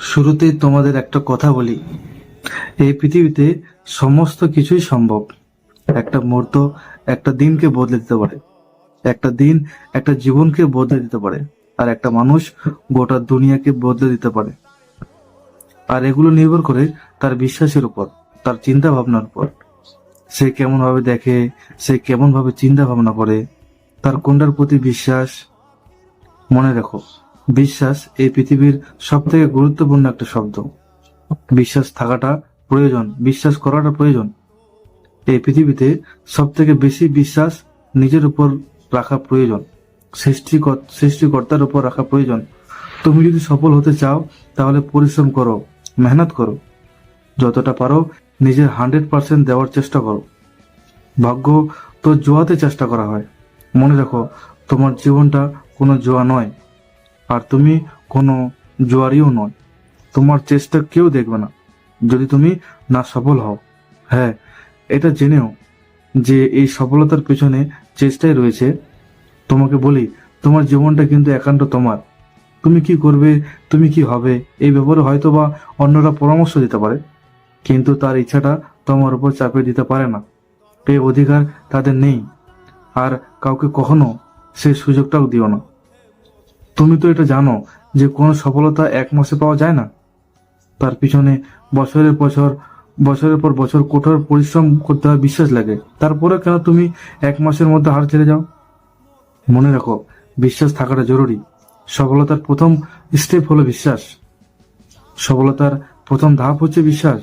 শুরুতেই তোমাদের একটা কথা বলি। এই পৃথিবীতে সমস্ত কিছুই সম্ভব। একটা মুহূর্ত, একটা দিনকে বদলে দিতে পারে। একটা দিন একটা জীবনকে বদলে দিতে পারে। আর একটা মানুষ গোটা দুনিয়াকে বদলে দিতে পারে। আর এগুলো নির্ভর করে তার বিশ্বাসের উপর, তার চিন্তা ভাবনার উপর। সে কেমন ভাবে দেখে, সে কেমন ভাবে চিন্তা ভাবনা করে, তার কোনটার প্রতি বিশ্বাস? মনে রাখো। বিশ্বাস এই পৃথিবীর সব থেকে গুরুত্বপূর্ণ একটা শব্দ। বিশ্বাস থাকাটা প্রয়োজন, বিশ্বাস করাটা প্রয়োজন। এই পৃথিবীতে সব থেকে বেশি বিশ্বাস নিজের উপর রাখা প্রয়োজন, সৃষ্টিকর, সৃষ্টিকর্তার উপর রাখা প্রয়োজন। তুমি যদি সফল হতে চাও, তাহলে পরিশ্রম করো, মেহনত করো। যতটা পারো, নিজের হান্ড্রেড পার্সেন্ট দেওয়ার চেষ্টা করো। ভাগ্য তো জোয়াতে চেষ্টা করা হয়। মনে রাখো, তোমার জীবনটা কোনো জোয়া নয়। আর তুমি কোনো জোয়ারিও নয়। তোমার চেষ্টা কেউ দেখবে না। যদি তুমি না সফল হও। হ্যাঁ এটা জেনেও যে এই সফলতার পেছনে চেষ্টাই রয়েছে। তোমাকে বলি, তোমার জীবনটা কিন্তু একান্ত তোমার। তুমি কি করবে, তুমি কি হবে, এই ব্যাপারে হয়তো বা অন্যরা পরামর্শ দিতে পারে। কিন্তু তার ইচ্ছাটা তোমার উপর চাপিয়ে দিতে পারে না। এই অধিকার তাদের নেই। আর কাউকে কখনো সেই সুযোগটাও দিও না। তুমি তো এটা জানো যে কোনো সফলতা এক মাসে পাওয়া যায় না। তার পিছনে বছরের বছর, বছরের পর বছর কঠোর পরিশ্রম করতে হয় বিশ্বাস লাগে। তারপরে কেন তুমি এক মাসের মধ্যে হার ছেড়ে যাও? মনে রাখো, বিশ্বাস থাকাটা জরুরি। সফলতার প্রথম স্টেপ হলো বিশ্বাস। সফলতার প্রথম ধাপ হচ্ছে বিশ্বাস।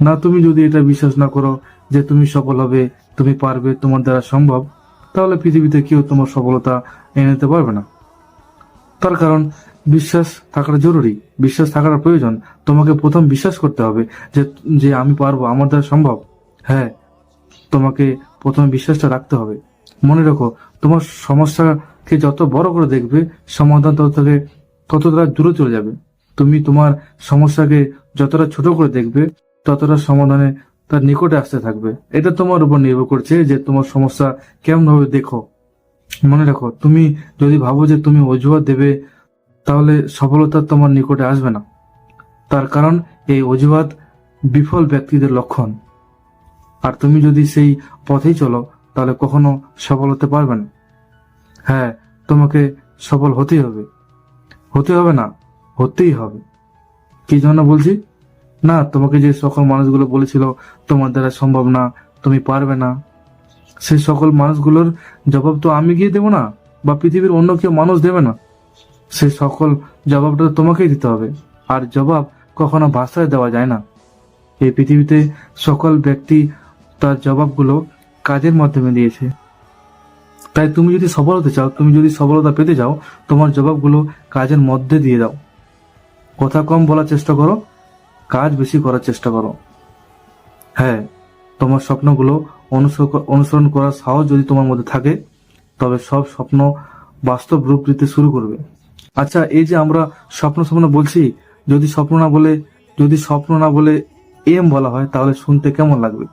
না, তুমি যদি এটা বিশ্বাস না করো যে তুমি সফল হবে, তুমি পারবে তোমার দ্বারা সম্ভব, তাহলে পৃথিবীতে কেউ তোমার সফলতা এনে দিতে পারবে না। তার কারণ বিশ্বাস থাকাটা জরুরি। বিশ্বাস থাকাটা প্রয়োজন। তোমাকে প্রথম বিশ্বাস করতে হবে যে যে আমি পারব, আমার দ্বারা সম্ভব। হ্যাঁ তোমাকে প্রথম বিশ্বাসটা রাখতে হবে। মনে রাখো, তোমার সমস্যাকে যত বড় করে দেখবে, সমাধান তত থেকে, তত তারা দূরে চলে যাবে। তুমি তোমার সমস্যাকে যতটা ছোট করে দেখবে, ততটা সমাধানে তার নিকটে আসতে থাকবে। এটা তোমার উপর নির্ভর করছে যে তোমার সমস্যা কেমন ভাবে দেখো। মনে রাখো, তুমি যদি ভাবো যে তুমি অজুহাত দেবে, তাহলে সফলতা তোমার নিকটে আসবে না। তার কারণ, এই অজুহাত বিফল ব্যক্তিদের লক্ষণ। আর তুমি যদি সেই পথেই চলো, তাহলে কখনো সফল হতে পারবে না। হ্যাঁ তোমাকে সফল হতেই হবে। হতে হবে না, হতেই হবে। কি জন্য বলছি? না, তোমাকে যে সকল মানুষগুলো বলেছিল, তোমার দ্বারা সম্ভব না, তুমি পারবে না। সেই সকল মানুষগুলোর জবাব তো আমি গিয়ে দেবো না, বা পৃথিবীর অন্য কেউ মানুষ দেবে না। সেই সকল জবাবটা তোমাকেই দিতে হবে, আর জবাব কখনো ভাষায় দেওয়া যায় না। এই পৃথিবীতে সকল ব্যক্তি তার জবাবগুলো কাজের মাধ্যমে দিয়েছে। তাই তুমি যদি সফল হতে চাও, তুমি যদি সফলতা পেতে চাও, তোমার জবাবগুলো কাজের মধ্যে দিয়ে দাও। কথা কম বলার চেষ্টা করো, কাজ বেশি করার চেষ্টা করো। হ্যাঁ তোমার স্বপ্নগুলো অনুসরণ করার সাহস যদি তোমার মধ্যে থাকে, তবে সব স্বপ্ন বাস্তব রূপ দিতে শুরু করবে। আচ্ছা এই যে আমরা স্বপ্ন স্বপ্ন বলছি, যদি স্বপ্ন না বলে, যদি স্বপ্ন না বলে এম বলা হয়, তাহলে শুনতে কেমন লাগবে?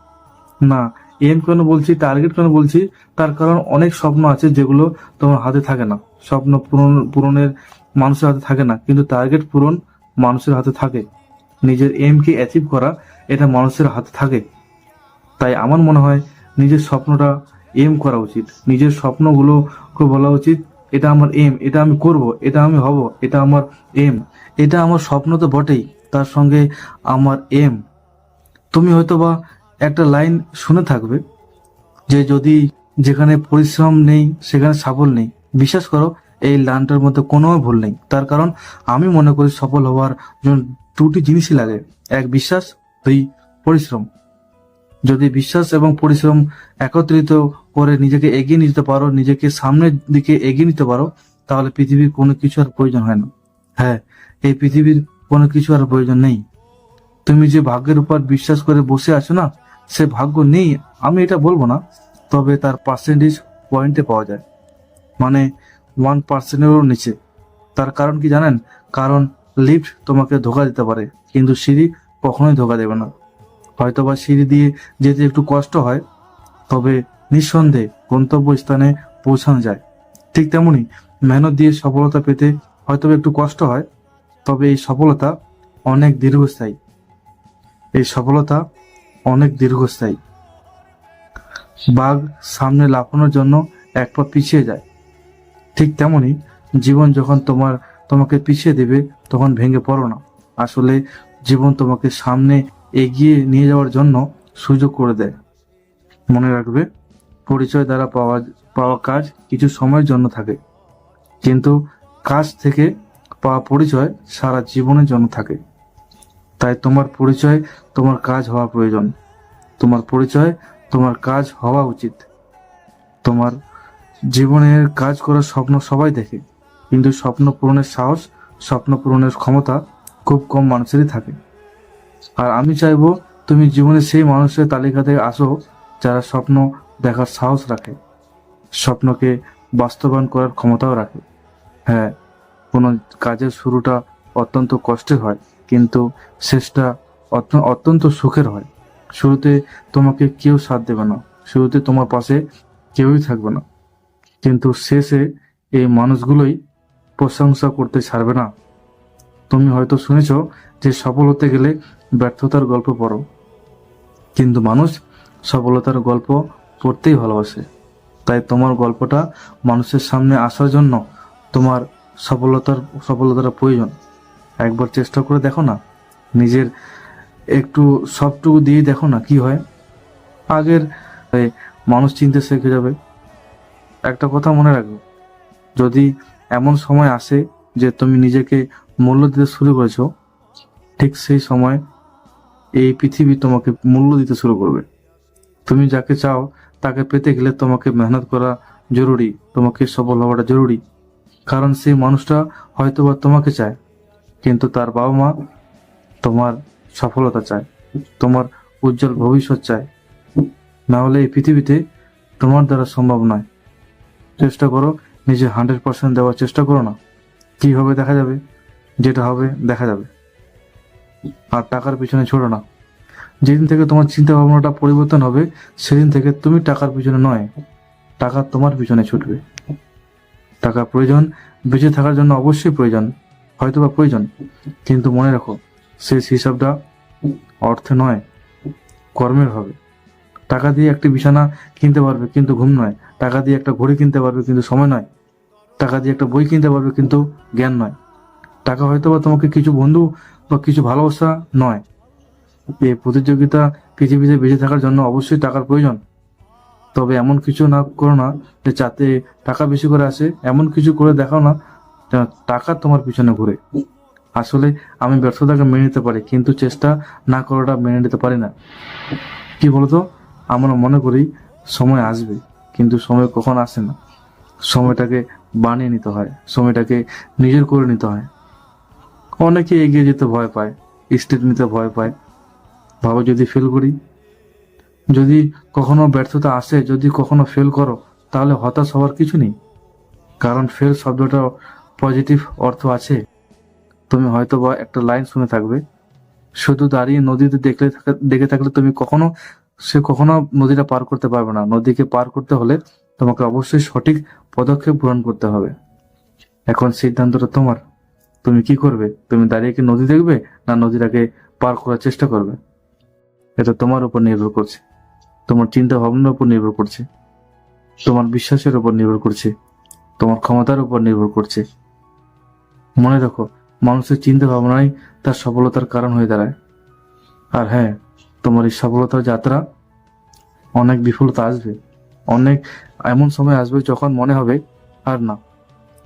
না এম কেন বলছি টার্গেট কেন বলছি, তার কারণ অনেক স্বপ্ন আছে যেগুলো তোমার হাতে থাকে না। স্বপ্ন পূরণ, পূরণের মানুষের হাতে থাকে না, কিন্তু টার্গেট পূরণ মানুষের হাতে থাকে। নিজের এম কে অ্যাচিভ করা, এটা মানুষের হাতে থাকে। তাই আমার মনে হয় নিজের স্বপ্নটা এম করা উচিত। নিজের স্বপ্নগুলোকে বলা উচিত, এটা আমার এম এটা আমি করব, এটা আমি হব, এটা আমার এম এটা আমার স্বপ্ন তো বটেই, তার সঙ্গে আমার এম তুমি হয়তো বা একটা লাইন শুনে থাকবে যে যদি যেখানে পরিশ্রম নেই, সেখানে সাফল নেই। বিশ্বাস করো, এই লাইনটার মধ্যে কোনো ভুল নেই। তার কারণ আমি মনে করি সফল হওয়ার জন্য দুটি জিনিসই লাগে, এক বিশ্বাস, দুই পরিশ্রম। যদি বিশ্বাস এবং পরিশ্রম একত্রিত করে নিজেকে এগিয়ে নিতে পারো, নিজেকে সামনের দিকে এগিয়ে নিতে পারো, তাহলে পৃথিবীর কোনো কিছু আর প্রয়োজন হয় না। হ্যাঁ এই পৃথিবীর কোনো কিছু আর প্রয়োজন নেই। তুমি যে ভাগ্যের উপর বিশ্বাস করে বসে আছো না, সে ভাগ্য নেই, আমি এটা বলব না, তবে তার পার্সেন্টেজ পয়েন্টে পাওয়া যায়। মানে ওয়ান পার্সেন্টেরও নিচে। তার কারণ কি জানেন? কারণ লিফট তোমাকে ধোকা দিতে পারে, কিন্তু সিঁড়ি কখনোই ধোকা দেবে না। হয়তোবা সিঁড়ি দিয়ে যেতে একটু কষ্ট হয়, তবে নিঃসন্দেহে গন্তব্য স্থানে পৌঁছানো যায়। ঠিক তেমনি মেহনত দিয়ে সফলতা পেতে হয়তো একটু কষ্ট হয়, তবে এই সফলতা অনেক দীর্ঘস্থায়ী। এই সফলতা অনেক দীর্ঘস্থায়ী। বাঘ সামনে লাফানোর জন্য এক পা পিছিয়ে যায়। ঠিক তেমনি জীবন যখন তোমার, তোমাকে পিছিয়ে দেবে, তখন ভেঙে পড়ো না। আসলে জীবন তোমাকে সামনে এগিয়ে নিয়ে যাওয়ার জন্য সুযোগ করে দেয়। মনে রাখবে, পরিচয় দ্বারা পাওয়া পাওয়া কাজ কিছু সময়ের জন্য থাকে। কিন্তু কাজ থেকে পাওয়া পরিচয় সারা জীবনের জন্য থাকে। তাই তোমার পরিচয়, তোমার কাজ হওয়া প্রয়োজন। তোমার পরিচয়, তোমার কাজ হওয়া উচিত। তোমার জীবনের কাজ করার স্বপ্ন সবাই দেখে। কিন্তু স্বপ্ন পূরণের সাহস, স্বপ্ন পূরণের ক্ষমতা খুব কম মানুষেরই থাকে। আর আমি চাইব তুমি জীবনে সেই মানুষের তালিকা থেকে আসো যারা স্বপ্ন দেখার সাহস রাখে, স্বপ্নকে বাস্তবায়ন করার ক্ষমতাও রাখে। হ্যাঁ কোনো কাজের শুরুটা অত্যন্ত কষ্টের হয়, কিন্তু শেষটা অত্যন্ত সুখের হয়। শুরুতে তোমাকে কেউ সাথ দেবে না, শুরুতে তোমার পাশে কেউই থাকবে না। কিন্তু শেষে এই মানুষগুলোই প্রশংসা করতে ছাড়বে না। তুমি হয়তো শুনেছ যে সফল হতে গেলে ব্যর্থতার গল্প পড়ো। কিন্তু মানুষ সফলতার গল্প পড়তেই ভালোবাসে। তাই তোমার গল্পটা মানুষের সামনে আসার জন্য তোমার সফলতার সফলতার প্রয়োজন। একবার চেষ্টা করে দেখো না। নিজের একটু সবটুকু দিয়ে দেখো না কি হয়। আগের মানুষ চিনতে শিখে যাবে। একটা কথা মনে রাখবে। যদি এমন সময় আসে যে তুমি নিজেকে মূল্য দিতে শুরু করেছ, ঠিক সেই সময় এই পৃথিবী তোমাকে মূল্য দিতে শুরু করবে। তুমি যাকে চাও, তাকে পেতে গেলে তোমাকে মেহনত করা জরুরি, তোমাকে সফল হওয়াটা জরুরি। কারণ সেই মানুষটা হয়তো বা তোমাকে চায়, কিন্তু তার বাবা মা তোমার সফলতা চায়, তোমার উজ্জ্বল ভবিষ্যৎ চায়। না হলে এই পৃথিবীতে তোমার দ্বারা সম্ভব নয়। চেষ্টা করো, নিজে হান্ড্রেড পার্সেন্ট দেওয়ার চেষ্টা করো না। কি হবে দেখা যাবে, যেটা হবে দেখা যাবে। আর টাকার পিছনে ছোড়ো না। যেদিন থেকে তোমার চিন্তা ভাবনাটা পরিবর্তন হবে, সেদিন থেকে তুমি টাকার পিছনে নয়, টাকা তোমার পিছনে ছুটবে। টাকা প্রয়োজন, বেঁচে থাকার জন্য অবশ্যই প্রয়োজন, হয়তোবা প্রয়োজন, কিন্তু মনে রাখো, শেষ হিসাবটা অর্থে নয়, কর্মের হবে। টাকা দিয়ে একটি বিছানা কিনতে পারবে কিন্তু ঘুম নয়, টাকা দিয়ে একটা ঘড়ি কিনতে পারবে কিন্তু সময় নয়, টাকা দিয়ে একটা বই কিনতে পারবে কিন্তু জ্ঞান নয়। টাকা হয়তো বা তোমাকে কিছু বন্ধু বা কিছু ভালোবাসা নয়। এই প্রতিযোগিতা পৃথিবীতে বেঁচে থাকার জন্য অবশ্যই টাকার প্রয়োজন। তবে এমন কিছু না করো না যে যাতে টাকা বেশি করে আসে। এমন কিছু করে দেখাও না টাকা তোমার পিছনে ঘুরে। আসলে আমি ব্যর্থতাকে মেনে নিতে পারি, কিন্তু চেষ্টা না করাটা মেনে নিতে পারি না। কি বলতো? আমরা মনে করি সময় আসবে, কিন্তু সময় কখন আসে না? সময়টাকে বানিয়ে নিতে হয়, সময়টাকে নিজের করে নিতে হয়। অনেকে এগিয়ে যেতে ভয় পায় স্টেপ নিতে ভয় পায়। ভাবো যদি ফেল করি, যদি কখনো ব্যর্থতা আসে, যদি কখনো ফেল করো, তাহলে হতাশ হওয়ার কিছু নেই। কারণ ফেল শব্দটা পজিটিভ অর্থ আছে। তুমি হয়তো বা একটা লাইন শুনে থাকবে, শুধু দাঁড়িয়ে নদীতে দেখলে দেখে থাকলে তুমি কখনো, সে কখনো নদীটা পার করতে পারবে না। নদীকে পার করতে হলে তোমাকে অবশ্যই সঠিক পদক্ষেপ গ্রহণ করতে হবে। এখন সিদ্ধান্তটা তোমার। তুমি কি করবে? তুমি দাঁড়িয়ে কি নদী দেখবে? না নদীটাকে পার করার চেষ্টা করবে? এটা তোমার উপর নির্ভর করছে। তোমার চিন্তা ভাবনার উপর নির্ভর করছে। তোমার বিশ্বাসের উপর নির্ভর করছে। তোমার ক্ষমতার উপর নির্ভর করছে। মনে রাখো, মানুষের চিন্তা ভাবনাই তার সফলতার কারণ হয়ে দাঁড়ায়। আর হ্যাঁ তোমার এই সফলতার যাত্রা অনেক বিফলতা আসবে। অনেক এমন সময় আসবে যখন মনে হবে, আর না,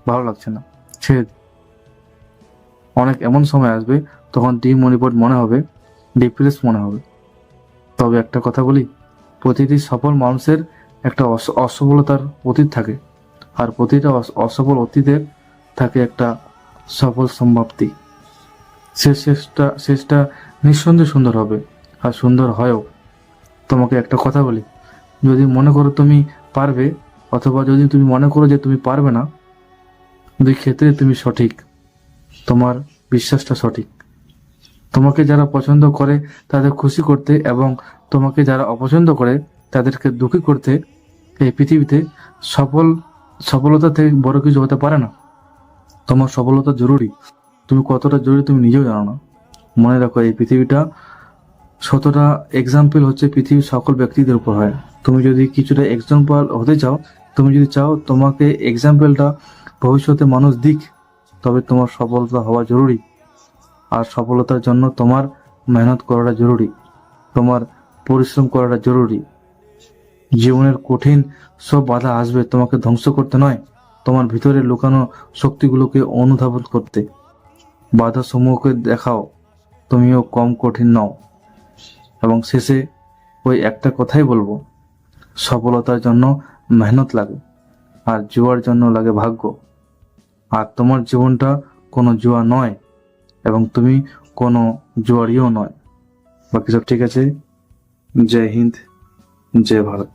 ভালো লাগছে না। ছেড়ে। অনেক এমন সময় আসবে তখন ডিমোটিভেট মনে হবে ডিপ্রেস মনে হবে। তবে একটা কথা বলি, প্রতিটি সফল মানুষের একটা অস- অসফলতার অতীত থাকে। আর প্রতিটা অস- অসফল অতীতের থাকে একটা সফল সমাপ্তি শেষ শেষটা শেষটা নিঃসন্দেহে সুন্দর হবে, আর সুন্দর হয়ও। তোমাকে একটা কথা বলি, যদি মনে করো তুমি পারবে, অথবা যদি তুমি মনে করো যে তুমি পারবে না, দুই ক্ষেত্রে তুমি সঠিক। তোমার বিশ্বাসটা সঠিক। তোমাকে যারা পছন্দ করে তাদের খুশি করতে এবং তোমাকে যারা অপছন্দ করে তাদেরকে দুঃখী করতে এই পৃথিবীতে সফল, সফলতা থেকে বড় কিছু হতে পারে না। তোমার সফলতা জরুরি। তুমি কতটা জরুরি তুমি নিজেও জানো না। মনে রাখো, এই পৃথিবীটা শতটা এক্সাম্পল হচ্ছে পৃথিবীর সকল ব্যক্তিদের উপর হয়। তুমি যদি কিছুটা এক্সাম্পল হতে চাও, তুমি যদি চাও তোমাকে এক্সাম্পলটা ভবিষ্যতে মানুষ দিক। তবে তোমার সফলতা হওয়া জরুরি। আর সফলতার জন্য তোমার মেহনত করাটা জরুরি। তোমার পরিশ্রম করাটা জরুরি। জীবনের কঠিন সব বাধা আসবে তোমাকে ধ্বংস করতে নয়, তোমার ভিতরে লুকানো শক্তিগুলোকে অনুধাবন করতে। বাধা সমূহকে দেখাও, তুমিও কম কঠিন নও। এবং শেষে ওই একটা কথাই বলব, সফলতার জন্য মেহনত লাগে, আর জুয়ার জন্য লাগে ভাগ্য। আর তোমার জীবনটা কোনো জুয়া নয় এবং তুমি কোনো জুয়ারিও নয়। বাকি সব ঠিক আছে। জয় হিন্দ, জয় ভারত।